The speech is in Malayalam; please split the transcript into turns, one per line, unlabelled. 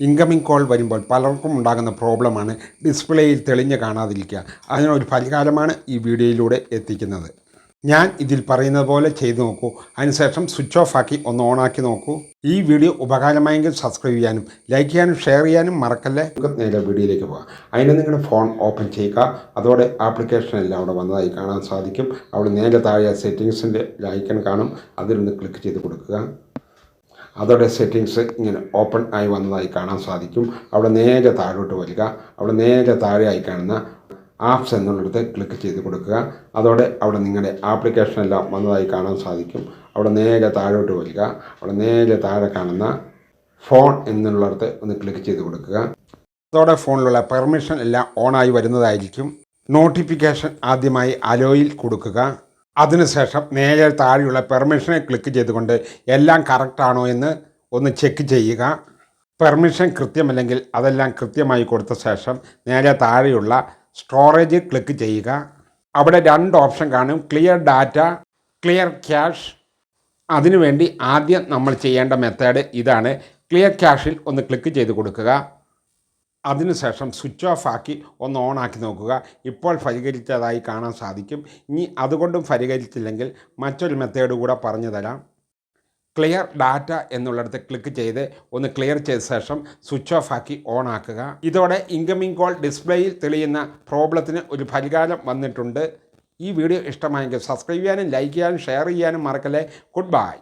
ഇൻകമിംഗ് കോൾ വരുമ്പോൾ പലർക്കും ഉണ്ടാകുന്ന പ്രോബ്ലമാണ് ഡിസ്പ്ലേയിൽ തെളിഞ്ഞ് കാണാതിരിക്കുക. അതിനൊരു പരിഹാരമാണ് ഈ വീഡിയോയിലൂടെ എത്തിക്കുന്നത്. ഞാൻ ഇതിൽ പറയുന്നത് പോലെ ചെയ്തു നോക്കൂ. അതിനുശേഷം സ്വിച്ച് ഓഫ് ആക്കി ഒന്ന് ഓണാക്കി നോക്കൂ. ഈ വീഡിയോ ഉപകാരമായെങ്കിൽ സബ്സ്ക്രൈബ് ചെയ്യാനും ലൈക്ക് ചെയ്യാനും ഷെയർ ചെയ്യാനും മറക്കല്ലേ? നമുക്ക് നേരെ വീഡിയോയിലേക്ക് പോകാം. അതിന് നിങ്ങളുടെ ഫോൺ ഓപ്പൺ ചെയ്യുക. അതോടെ ആപ്ലിക്കേഷൻ എല്ലാം അവിടെ വന്നതായി കാണാൻ സാധിക്കും. അവിടെ നേരെ താഴെ സെറ്റിങ്സിന്റെ ഐക്കൺ കാണും. അതിലൊന്ന് ക്ലിക്ക് ചെയ്ത് കൊടുക്കുക. അതോടെ സെറ്റിങ്സ് ഇങ്ങനെ ഓപ്പൺ ആയി വന്നതായി കാണാൻ സാധിക്കും. അവിടെ നേരെ താഴോട്ട് വരിക. അവിടെ നേരെ താഴെയായി കാണുന്ന ആപ്സ് എന്നുള്ളിടത്ത് ക്ലിക്ക് ചെയ്ത് കൊടുക്കുക. അതോടെ അവിടെ നിങ്ങളുടെ ആപ്ലിക്കേഷൻ എല്ലാം വന്നതായി കാണാൻ സാധിക്കും. അവിടെ നേരെ താഴോട്ട് വരിക. അവിടെ നേരെ താഴെ കാണുന്ന ഫോൺ എന്നുള്ളിടത്ത് ഒന്ന് ക്ലിക്ക് ചെയ്ത് കൊടുക്കുക. അതോടെ ഫോണിലുള്ള പെർമിഷൻ എല്ലാം ഓണായി വരുന്നതായിരിക്കും. നോട്ടിഫിക്കേഷൻ ആദ്യമായി അലോയിൽ കൊടുക്കുക. അതിനുശേഷം നേരെ താഴെയുള്ള പെർമിഷനെ ക്ലിക്ക് ചെയ്തുകൊണ്ട് എല്ലാം കറക്റ്റാണോ എന്ന് ഒന്ന് ചെക്ക് ചെയ്യുക. പെർമിഷൻ കൃത്യമല്ലെങ്കിൽ അതെല്ലാം കൃത്യമായി കൊടുത്ത ശേഷം നേരെ താഴെയുള്ള സ്റ്റോറേജ് ക്ലിക്ക് ചെയ്യുക. അവിടെ രണ്ട് ഓപ്ഷൻ കാണും. Clear data clear cache. അതിനുവേണ്ടി ആദ്യം നമ്മൾ ചെയ്യേണ്ട മെത്തേഡ് ഇതാണ്. ക്ലിയർ ക്യാഷിൽ ഒന്ന് ക്ലിക്ക് ചെയ്ത് കൊടുക്കുക. അതിനുശേഷം സ്വിച്ച് ഓഫ് ആക്കി ഒന്ന് ഓൺ ആക്കി നോക്കുക. ഇപ്പോൾ പരിഹരിച്ചതായി കാണാൻ സാധിക്കും. ഇനി അതുകൊണ്ടും പരിഹരിച്ചില്ലെങ്കിൽ മറ്റൊരു മെത്തേഡ് കൂടെ പറഞ്ഞു തരാം. ക്ലിയർ ഡാറ്റ എന്നുള്ളിടത്ത് ക്ലിക്ക് ചെയ്ത് ഒന്ന് ക്ലിയർ ചെയ്ത ശേഷം സ്വിച്ച് ഓഫ് ആക്കി ഓൺ ആക്കുക. ഇതോടെ ഇൻകമിംഗ് കോൾ ഡിസ്പ്ലേയിൽ തെളിയുന്ന പ്രോബ്ലത്തിന് ഒരു പരിഹാരം വന്നിട്ടുണ്ട്. ഈ വീഡിയോ ഇഷ്ടമായെങ്കിൽ സബ്സ്ക്രൈബ് ചെയ്യാനും ലൈക്ക് ചെയ്യാനും ഷെയർ ചെയ്യാനും മറക്കല്ലേ. Good bye